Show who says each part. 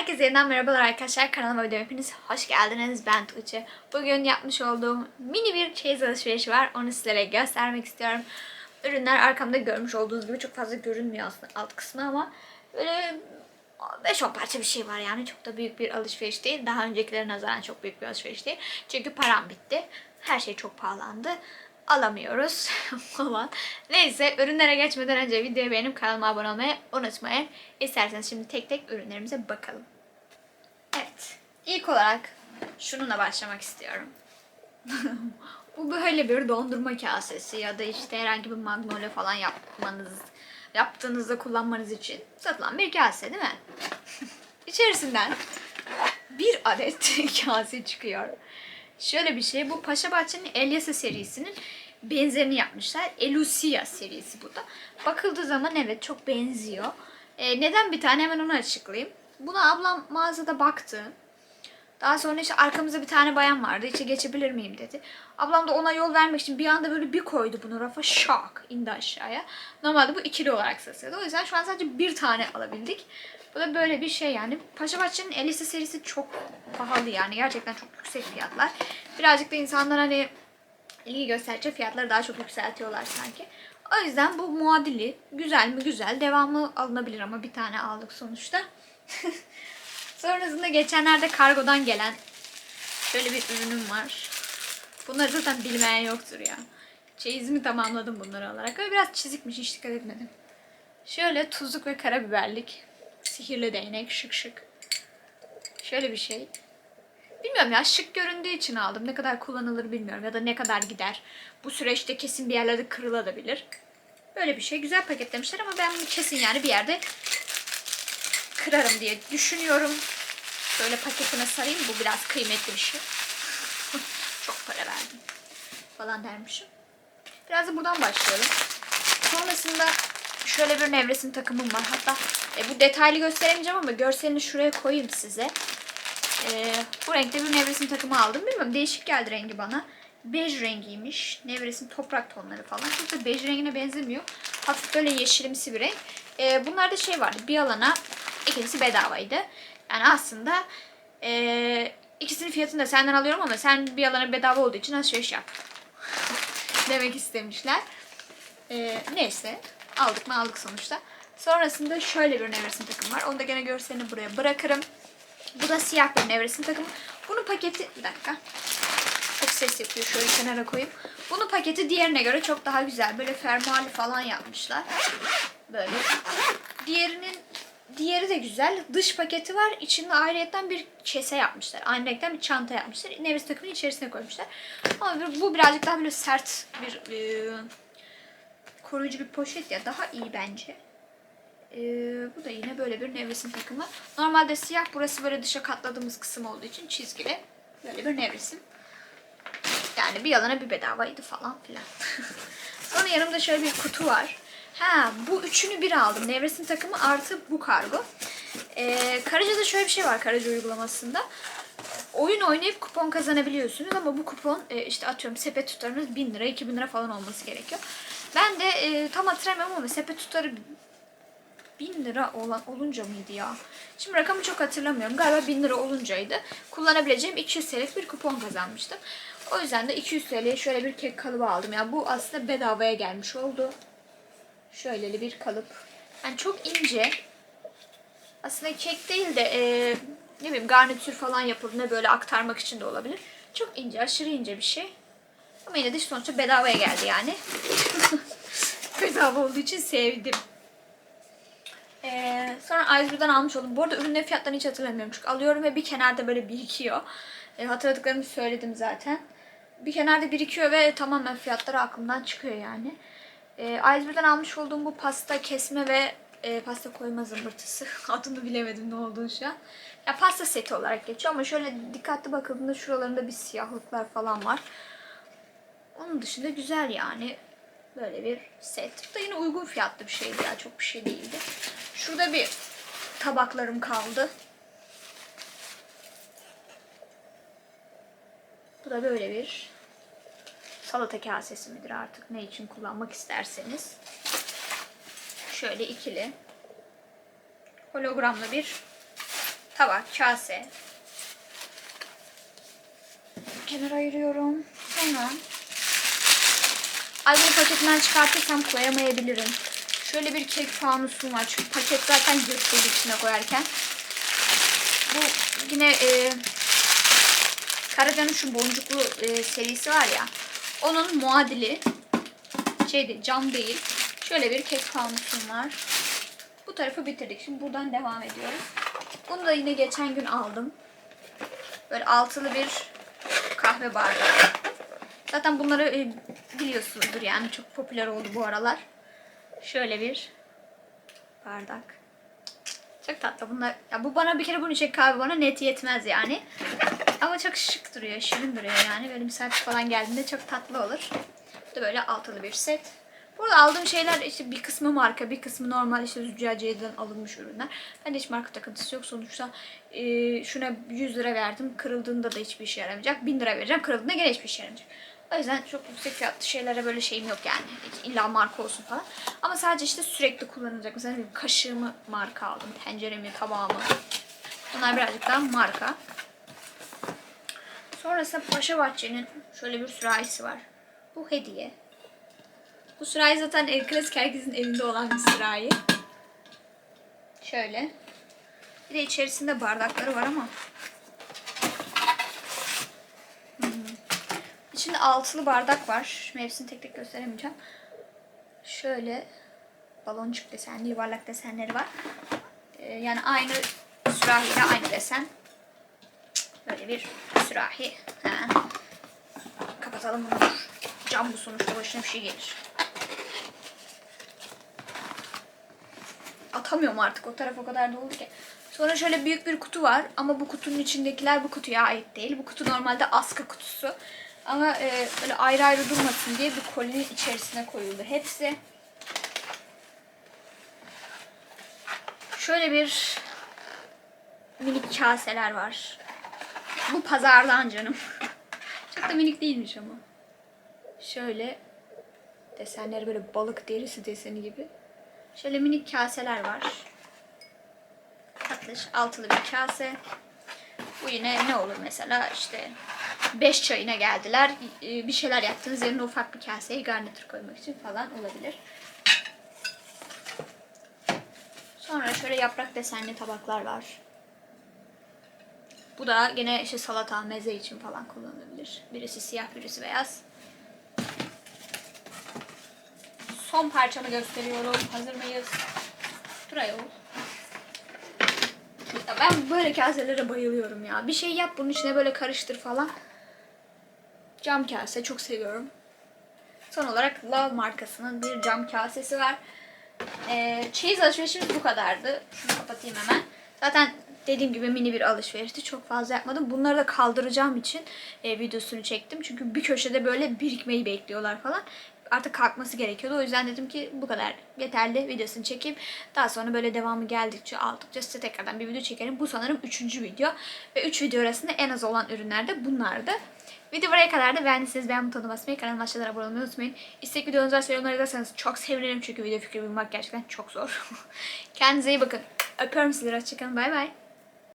Speaker 1: Herkese yeniden merhabalar arkadaşlar. Kanalıma videoma hepiniz hoş geldiniz. Ben Tuğçe. Bugün yapmış olduğum mini bir çeyiz alışverişi var. Onu sizlere göstermek istiyorum. Ürünler arkamda görmüş olduğunuz gibi çok fazla görünmüyor aslında alt kısmı ama böyle 5-10 parça bir şey var yani. Çok da büyük bir alışveriş değil. Daha öncekilere nazaran çok büyük bir alışveriş değil. Çünkü param bitti. Her şey çok pahalandı alamıyoruz falan. Neyse ürünlere geçmeden önce videoyu beğenip kanalıma abone olmayı unutmayın. İsterseniz şimdi tek tek ürünlerimize bakalım. Evet. İlk olarak şununla başlamak istiyorum. Bu böyle bir dondurma kasesi ya da işte herhangi bir magnolia falan yapmanız yaptığınızda kullanmanız için satılan bir kase değil mi? İçerisinden bir adet kase çıkıyor. Şöyle bir şey. Bu Paşa Bahçe'nin Elyasa serisinin benzerini yapmışlar. Elusia serisi bu da. Bakıldığı zaman evet çok benziyor. Ee, neden bir tane hemen onu açıklayayım. Buna ablam mağazada baktı. Daha sonra işte arkamızda bir tane bayan vardı. İçe geçebilir miyim dedi. Ablam da ona yol vermek için bir anda böyle bir koydu bunu rafa. Şak indi aşağıya. Normalde bu ikili olarak satıyordu. O yüzden şu an sadece bir tane alabildik. Bu da böyle bir şey yani. Paşa Bahçe'nin Elisa serisi çok pahalı yani. Gerçekten çok yüksek fiyatlar. Birazcık da insanlar hani ilgi gösterdikçe fiyatları daha çok yükseltiyorlar sanki. O yüzden bu muadili güzel mi güzel. Devamı alınabilir ama bir tane aldık sonuçta. Sonrasında geçenlerde kargodan gelen şöyle bir ürünüm var. Bunları zaten bilmeyen yoktur ya. Çeyizimi tamamladım bunları alarak. Böyle biraz çizikmiş hiç dikkat etmedim. Şöyle tuzluk ve karabiberlik. Sihirli değnek şık şık. Şöyle bir şey. Bilmiyorum ya şık göründüğü için aldım. Ne kadar kullanılır bilmiyorum ya da ne kadar gider. Bu süreçte kesin bir yerlerde kırılabilir. Böyle bir şey. Güzel paketlemişler ama ben bunu kesin yani bir yerde kırarım diye düşünüyorum. Şöyle paketine sarayım. Bu biraz kıymetli bir şey. Çok para verdim. Falan dermişim. Biraz da buradan başlayalım. Sonrasında şöyle bir nevresim takımım var. Hatta e, bu detaylı gösteremeyeceğim ama görselini şuraya koyayım size. E, bu renkte bir nevresim takımı aldım. Bilmiyorum değişik geldi rengi bana. Bej rengiymiş. Nevresim toprak tonları falan. Çok da bej rengine benzemiyor. Hafif böyle yeşilimsi bir renk. E, bunlarda şey vardı. Bir alana ikincisi bedavaydı. Yani aslında e, ikisinin fiyatını da senden alıyorum ama sen bir alana bedava olduğu için alışveriş yap. Demek istemişler. E, neyse. Aldık mı aldık sonuçta. Sonrasında şöyle bir nevresim takımı var. Onu da gene görselini buraya bırakırım. Bu da siyah bir nevresim takımı. Bunun paketi... Bir dakika. Çok ses yapıyor. Şöyle kenara koyayım. Bunun paketi diğerine göre çok daha güzel. Böyle fermuarlı falan yapmışlar. Böyle. Diğerinin Diğeri de güzel. Dış paketi var. İçinde ayrıyetten bir kese yapmışlar. Aynı renkten bir çanta yapmışlar. Nevresim takımının içerisine koymuşlar. Ama bu birazcık daha böyle sert bir e, koruyucu bir poşet ya. Daha iyi bence. Ee, bu da yine böyle bir nevresim takımı. Normalde siyah burası böyle dışa katladığımız kısım olduğu için çizgili. Böyle bir nevresim. Yani bir yalana bir bedavaydı falan filan. Sonra yanımda şöyle bir kutu var. Ha bu üçünü bir aldım. Nevresim takımı artı bu kargo. Ee, Karaca'da şöyle bir şey var Karaca uygulamasında. Oyun oynayıp kupon kazanabiliyorsunuz ama bu kupon e, işte atıyorum sepet tutarınız 1000 lira 2000 lira falan olması gerekiyor. Ben de e, tam hatırlamıyorum ama sepet tutarı 1000 lira olan olunca mıydı ya? Şimdi rakamı çok hatırlamıyorum. Galiba 1000 lira oluncaydı. Kullanabileceğim 200 TL'lik bir kupon kazanmıştım. O yüzden de 200 TL'ye şöyle bir kek kalıbı aldım. Yani bu aslında bedavaya gelmiş oldu. Şöyleli bir kalıp. Yani çok ince. Aslında kek değil de e, ne bileyim garnitür falan yapılır. Ne böyle aktarmak için de olabilir. Çok ince, aşırı ince bir şey. Ama yine de sonuçta bedavaya geldi yani. Bedava olduğu için sevdim. Ee, sonra A101'den almış oldum. Bu arada ürünlerin fiyatlarını hiç hatırlamıyorum. Çünkü alıyorum ve bir kenarda böyle birikiyor. Ee, hatırladıklarımı söyledim zaten. Bir kenarda birikiyor ve tamamen fiyatları aklımdan çıkıyor yani. Ee, A101'den almış olduğum bu pasta kesme ve e, pasta koyma zımbırtısı. Adını bilemedim ne olduğunu şu an. Ya pasta seti olarak geçiyor ama şöyle dikkatli bakıldığında şuralarında bir siyahlıklar falan var. Onun dışında güzel yani. Böyle bir set. Bu da yine uygun fiyatlı bir şeydi ya. Çok bir şey değildi. Şurada bir tabaklarım kaldı. Bu da böyle bir salata kasesi midir artık ne için kullanmak isterseniz. Şöyle ikili hologramlı bir tabak, kase. Kenara ayırıyorum. Sonra Ay bunu paketinden çıkartırsam koyamayabilirim. Şöyle bir kek fanusum var. Çünkü paket zaten yırtıldı içine koyarken. Bu yine e, Karaca'nın şu boncuklu e, serisi var ya. Onun muadili şeyde cam değil. Şöyle bir kek fanusum var. Bu tarafı bitirdik. Şimdi buradan devam ediyoruz. Bunu da yine geçen gün aldım. Böyle altılı bir kahve bardağı. Zaten bunları e, biliyorsunuzdur yani çok popüler oldu bu aralar. Şöyle bir bardak. Çok tatlı bunlar. Ya bu bana bir kere bunu içecek kahve bana net yetmez yani. Ama çok şık duruyor, şirin duruyor yani. Böyle misafir falan geldiğinde çok tatlı olur. Bu da böyle altılı bir set. Burada aldığım şeyler işte bir kısmı marka, bir kısmı normal işte züccaciyeden alınmış ürünler. Ben hiç marka takıntısı yok. Sonuçta e, şuna 100 lira verdim. Kırıldığında da hiçbir işe yaramayacak. 1000 lira vereceğim. Kırıldığında gene hiçbir işe yaramayacak. O yüzden çok yüksek fiyatlı şeylere böyle şeyim yok yani. İlla marka olsun falan. Ama sadece işte sürekli kullanılacak. Mesela kaşığımı marka aldım. Tenceremi, tabağımı. Bunlar birazcık daha marka. Sonrasında Paşa Bahçe'nin şöyle bir sürahisi var. Bu hediye. Bu sürahi zaten ev klasik herkesin evinde olan bir sürahi. Şöyle. Bir de içerisinde bardakları var ama. İçinde altılı bardak var. Şimdi hepsini tek tek gösteremeyeceğim. Şöyle baloncuk desenli, yuvarlak desenleri var. Ee, yani aynı sürahiyle aynı desen. Böyle bir sürahi. Ha. Kapatalım bunu. Cam bu sonuçta başına bir şey gelir. Atamıyorum artık o taraf o kadar dolu ki. Sonra şöyle büyük bir kutu var ama bu kutunun içindekiler bu kutuya ait değil. Bu kutu normalde askı kutusu. Ama e, böyle ayrı ayrı durmasın diye bir kolinin içerisine koyuldu hepsi. Şöyle bir minik kaseler var. Bu pazardan canım. Çok da minik değilmiş ama. Şöyle desenleri böyle balık derisi deseni gibi. Şöyle minik kaseler var. Tatlış altılı bir kase. Bu yine ne olur mesela işte 5 çayına geldiler. e, Bir şeyler yaptınız yerine ufak bir kaseye garnitür koymak için falan olabilir. Sonra şöyle yaprak desenli tabaklar var. Bu da gene işte salata, meze için falan kullanılabilir. Birisi siyah, birisi beyaz. Son parçamı gösteriyorum. Hazır mıyız? Buraya ol. Ben böyle kaselere bayılıyorum ya. Bir şey yap bunun içine böyle karıştır falan. Cam kase çok seviyorum. Son olarak Love markasının bir cam kasesi var. Ee, çeyiz alışverişimiz bu kadardı. Şunu kapatayım hemen. Zaten dediğim gibi mini bir alışverişti. Çok fazla yapmadım. Bunları da kaldıracağım için e, videosunu çektim. Çünkü bir köşede böyle birikmeyi bekliyorlar falan. Artık kalkması gerekiyordu. O yüzden dedim ki bu kadar yeterli videosunu çekeyim. Daha sonra böyle devamı geldikçe aldıkça size tekrardan bir video çekerim. Bu sanırım üçüncü video. Ve üç video arasında en az olan ürünler de bunlardı. Video buraya kadar da beğendiyseniz beğen butonuna basmayı, kanalıma aşağıdan abone olmayı unutmayın. İstek videonuz varsa yorumlara yazarsanız çok sevinirim çünkü video fikri bulmak gerçekten çok zor. Kendinize iyi bakın. Öpüyorum sizleri. Hoşçakalın. Bay bay.